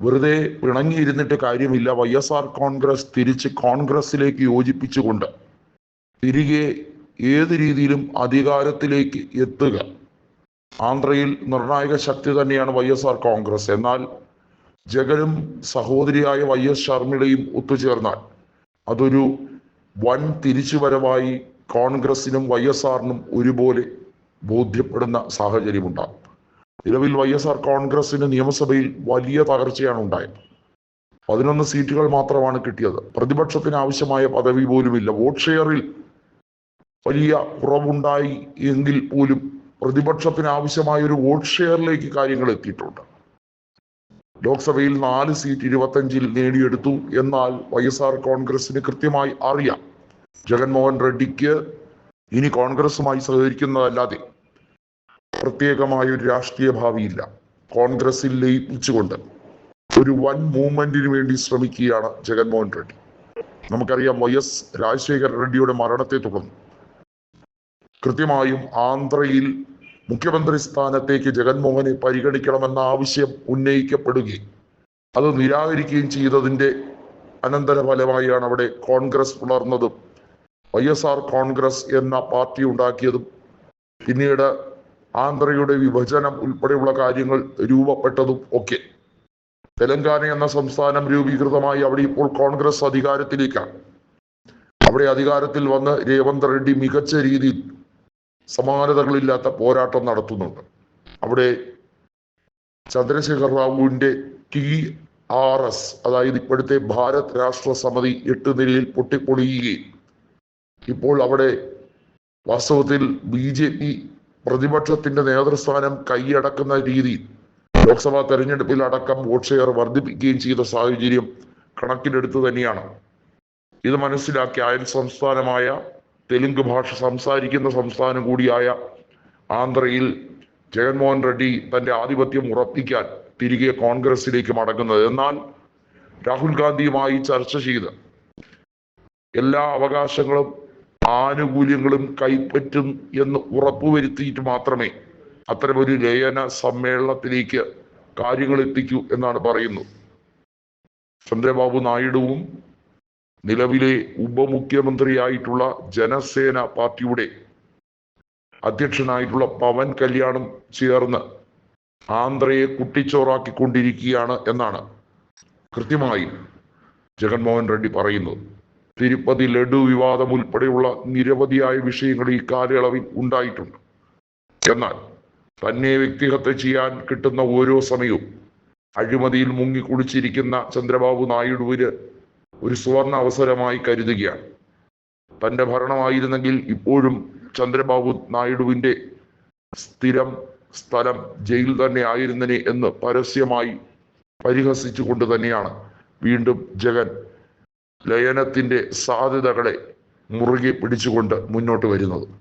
വെറുതെ പിണങ്ങിയിരുന്നിട്ട് കാര്യമില്ല. Y S R Congress തിരിച്ച് കോൺഗ്രസിലേക്ക് യോജിപ്പിച്ചുകൊണ്ട് തിരികെ ഏത് രീതിയിലും അധികാരത്തിലേക്ക് എത്തുക. ആന്ധ്രയിൽ നിർണായക ശക്തി തന്നെയാണ് വൈ എസ് ആർ കോൺഗ്രസ്. എന്നാൽ ജഗനും സഹോദരിയായ വൈ എസ് ശർമ്മിളയും ഒത്തുചേർന്നാൽ അതൊരു വൻ തിരിച്ചുവരവായി കോൺഗ്രസിനും വൈ എസ് ആറിനും ഒരുപോലെ ബോധ്യപ്പെടുന്ന സാഹചര്യമുണ്ടാകും. നിലവിൽ വൈ എസ് ആർ കോൺഗ്രസിന് നിയമസഭയിൽ വലിയ തകർച്ചയാണ് ഉണ്ടായത്. പതിനൊന്ന് സീറ്റുകൾ മാത്രമാണ് കിട്ടിയത്. പ്രതിപക്ഷത്തിന് ആവശ്യമായ പദവി പോലുമില്ല. വോട്ട് ഷെയറിൽ വലിയ കുറവുണ്ടായി എങ്കിൽ പോലും പ്രതിപക്ഷത്തിന് ആവശ്യമായ ഒരു വോട്ട് ഷെയറിലേക്ക് കാര്യങ്ങൾ എത്തിയിട്ടുണ്ട്. ലോക്സഭയിൽ നാല് സീറ്റ് ഇരുപത്തഞ്ചിൽ നേടിയെടുത്തു. എന്നാൽ വൈ എസ് ആർ കോൺഗ്രസിന് കൃത്യമായി അറിയാം. ജഗൻമോഹൻ റെഡ്ഡിക്ക് ഇനി കോൺഗ്രസുമായി സഹകരിക്കുന്നതല്ലാതെ പ്രത്യേകമായ ഒരു രാഷ്ട്രീയ ഭാവിയില്ല. കോൺഗ്രസിൽ ലയിപ്പിച്ചുകൊണ്ട് ഒരു വൻ മൂവ്മെന്റിന് വേണ്ടി ശ്രമിക്കുകയാണ് ജഗൻമോഹൻ റെഡ്ഡി. നമുക്കറിയാം വൈ എസ് രാജശേഖർ റെഡ്ഡിയുടെ മരണത്തെ തുടർന്ന് കൃത്യമായും ആന്ധ്രയിൽ മുഖ്യമന്ത്രി സ്ഥാനത്തേക്ക് ജഗൻമോഹനെ പരിഗണിക്കണമെന്ന ആവശ്യം ഉന്നയിക്കപ്പെടുകയും അത് നിരാകരിക്കുകയും ചെയ്തതിന്റെ അനന്തരഫലമായാണ് അവിടെ കോൺഗ്രസ് പുലർന്നതും വൈ എസ് ആർ കോൺഗ്രസ് എന്ന പാർട്ടി ഉണ്ടാക്കിയതും പിന്നീട് ആന്ധ്രയുടെ വിഭജനം ഉൾപ്പെടെയുള്ള കാര്യങ്ങൾ രൂപപ്പെട്ടതും ഒക്കെ. തെലങ്കാന എന്ന സംസ്ഥാനം രൂപീകൃതമായി അവിടെ ഇപ്പോൾ കോൺഗ്രസ് അധികാരത്തിലേക്കാണ്. അവിടെ അധികാരത്തിൽ വന്ന് രേവന്ത് റെഡ്ഡി മികച്ച രീതിയിൽ സമാനതകളില്ലാത്ത പോരാട്ടം നടത്തുന്നുണ്ട്. അവിടെ ചന്ദ്രശേഖർ റാവുവിന്റെ ടി ആർ എസ് അതായത് ഇപ്പോഴത്തെ ഭാരത് രാഷ്ട്ര സമിതി എട്ട് നിലയിൽ പൊട്ടിപ്പൊളിയുകയും ഇപ്പോൾ അവിടെ വാസ്തവത്തിൽ ബി ജെ പി പ്രതിപക്ഷത്തിന്റെ നേതൃസ്ഥാനം കൈയടക്കുന്ന രീതി. ലോക്സഭാ തെരഞ്ഞെടുപ്പിൽ അടക്കം വോട്ട് ഷെയർ വർദ്ധിപ്പിക്കുകയും ചെയ്ത സാഹചര്യം കണക്കിലെടുത്ത് തന്നെയാണ്. ഇത് മനസ്സിലാക്കി അയൽ സംസ്ഥാനമായ തെലുങ്ക് ഭാഷ സംസാരിക്കുന്ന സംസ്ഥാനം കൂടിയായ ആന്ധ്രയിൽ ജഗൻമോഹൻ റെഡ്ഡി തന്റെ ആധിപത്യം ഉറപ്പിക്കാൻ തിരികെ കോൺഗ്രസിലേക്ക് മടങ്ങുന്നത്. എന്നാൽ രാഹുൽ ഗാന്ധിയുമായി ചർച്ച ചെയ്ത് എല്ലാ അവകാശങ്ങളും ആനുകൂല്യങ്ങളും കൈപ്പറ്റും എന്ന് ഉറപ്പുവരുത്തിയിട്ട് മാത്രമേ അത്തരമൊരു ലയന സമ്മേളനത്തിലേക്ക് കാര്യങ്ങൾ എത്തിക്കൂ എന്നാണ് പറയുന്നത്. ചന്ദ്രബാബു നായിഡുവും നിലവിലെ ഉപമുഖ്യമന്ത്രിയായിട്ടുള്ള ജനസേന പാർട്ടിയുടെ അധ്യക്ഷനായിട്ടുള്ള പവൻ കല്യാണും ചേർന്ന് ആന്ധ്രയെ കുട്ടിച്ചോറാക്കിക്കൊണ്ടിരിക്കുകയാണ് എന്നാണ് കൃത്യമായി ജഗൻമോഹൻ റെഡ്ഡി പറയുന്നത്. തിരുപ്പതി ലഡു വിവാദം ഉൾപ്പെടെയുള്ള നിരവധിയായ വിഷയങ്ങൾ ഈ കാലയളവിൽ ഉണ്ടായിട്ടുണ്ട്. എന്നാൽ തന്നെ വ്യക്തിഹത്യ ചെയ്യാൻ കിട്ടുന്ന ഓരോ സമയവും അഴിമതിയിൽ മുങ്ങിക്കുളിച്ചിരിക്കുന്ന ചന്ദ്രബാബു നായിഡുവിന് ഒരു സുവർണ അവസരമായി കരുതുകയാണ്. തന്റെ ഭരണമായിരുന്നെങ്കിൽ ഇപ്പോഴും ചന്ദ്രബാബു നായിഡുവിന്റെ സ്ഥിരം സ്ഥലം ജയിൽ തന്നെ ആയിരുന്നനെ എന്ന് പരസ്യമായി പരിഹസിച്ചുകൊണ്ട് തന്നെയാണ് വീണ്ടും ജഗൻ ലയനത്തിന്റെ സാധ്യതകളെ മുറുകെ പിടിച്ചുകൊണ്ട് മുന്നോട്ട് വരുന്നത്.